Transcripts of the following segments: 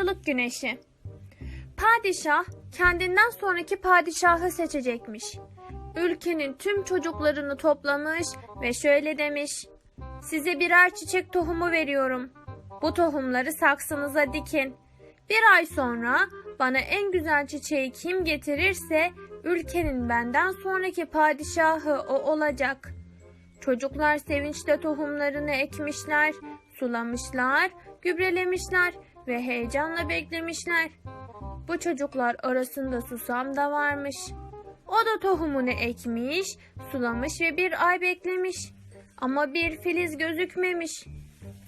doğruluk güneşi. Padişah kendinden sonraki padişahı seçecekmiş. Ülkenin tüm çocuklarını toplamış ve şöyle demiş. Size birer çiçek tohumu veriyorum. Bu tohumları saksınıza dikin. Bir ay sonra bana en güzel çiçeği kim getirirse ülkenin benden sonraki padişahı o olacak. Çocuklar sevinçle tohumlarını ekmişler, sulamışlar, gübrelemişler ve heyecanla beklemişler. Bu çocuklar arasında susam da varmış. O da tohumunu ekmiş, sulamış ve bir ay beklemiş. Ama bir filiz gözükmemiş.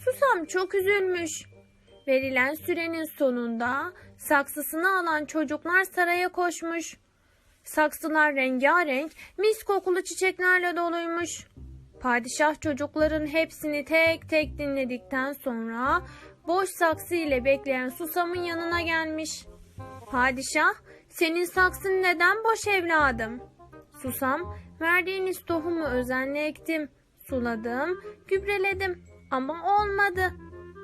Susam çok üzülmüş. Verilen sürenin sonunda saksısını alan çocuklar saraya koşmuş. Saksılar rengarenk, mis kokulu çiçeklerle doluymuş. Padişah çocukların hepsini tek tek dinledikten sonra boş saksı ile bekleyen susamın yanına gelmiş. Padişah, senin saksın neden boş evladım? Susam, verdiğiniz tohumu özenle ektim, suladım, gübreledim ama olmadı.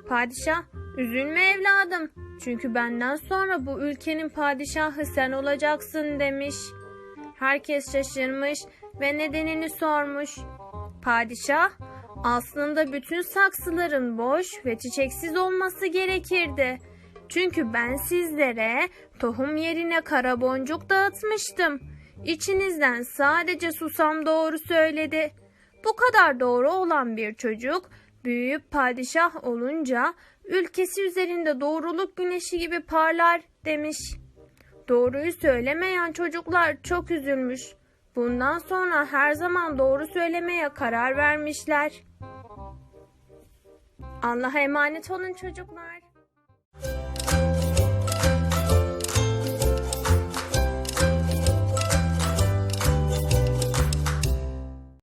Padişah, üzülme evladım. Çünkü benden sonra bu ülkenin padişahı sen olacaksın demiş. Herkes şaşırmış ve nedenini sormuş. Padişah, aslında bütün saksıların boş ve çiçeksiz olması gerekirdi. Çünkü ben sizlere tohum yerine kara boncuk dağıtmıştım. İçinizden sadece susam doğru söyledi. Bu kadar doğru olan bir çocuk büyüyüp padişah olunca ülkesi üzerinde doğruluk güneşi gibi parlar demiş. Doğruyu söylemeyen çocuklar çok üzülmüş. Bundan sonra her zaman doğru söylemeye karar vermişler. Allah'a emanet olun çocuklar.